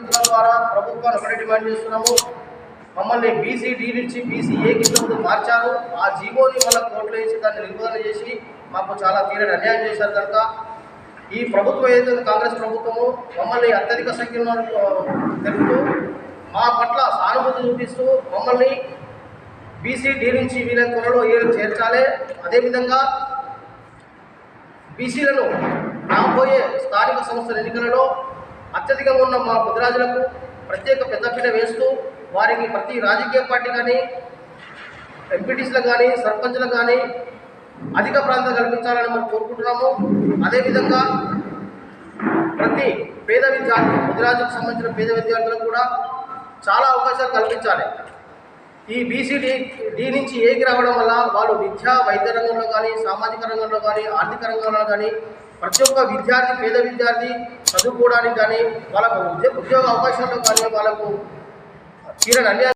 సంస్థల ద్వారా ప్రభుత్వాన్ని ఒకటి డిమాండ్ చేస్తున్నాము. మమ్మల్ని బీసీ డి నుంచి బీసీ ఏ కింద మార్చారు. ఆ జీవోని మళ్ళీ కోర్టులో వేసి దాన్ని నిలుపుదల చేసి మాకు చాలా తీరని అన్యాయం చేశారు కనుక ఈ ప్రభుత్వం ఏదైతే కాంగ్రెస్ ప్రభుత్వము మమ్మల్ని అత్యధిక సంఖ్యలో తెలుపుతూ మా పట్ల సానుభూతి చూపిస్తూ మమ్మల్ని బీసీ డి నుంచి వీళ్ళని త్వరలో ఏ చేర్చాలి. అదేవిధంగా బీసీలను రాబోయే స్థానిక సంస్థల ఎన్నికలలో అత్యధికంగా ఉన్న మా ముదిరాజులకు ప్రత్యేక పెద్దపీట వేస్తూ వారికి ప్రతి రాజకీయ పార్టీ కానీ ఎంపీటీసీలకు కానీ సర్పంచ్లకు కానీ అధిక ప్రాంతం కల్పించాలని మనం కోరుకుంటున్నాము. అదేవిధంగా ప్రతి పేద విద్యార్థులు ముదిరాజుకు సంబంధించిన పేద విద్యార్థులకు కూడా చాలా అవకాశాలు కల్పించాలి. ఈ బీసీడీ డి నుంచి ఏకి రావడం వల్ల వాళ్ళు విద్యా వైద్య రంగంలో కానీ సామాజిక రంగంలో కానీ ఆర్థిక రంగంలో కానీ ప్రతి ఒక్క విద్యార్థి పేద విద్యార్థి చదువుకోవడానికి కానీ వాళ్ళకు ఉద్యోగ ఉద్యోగ అవకాశాల్లో కానీ వాళ్ళకు తీరని అన్యాయం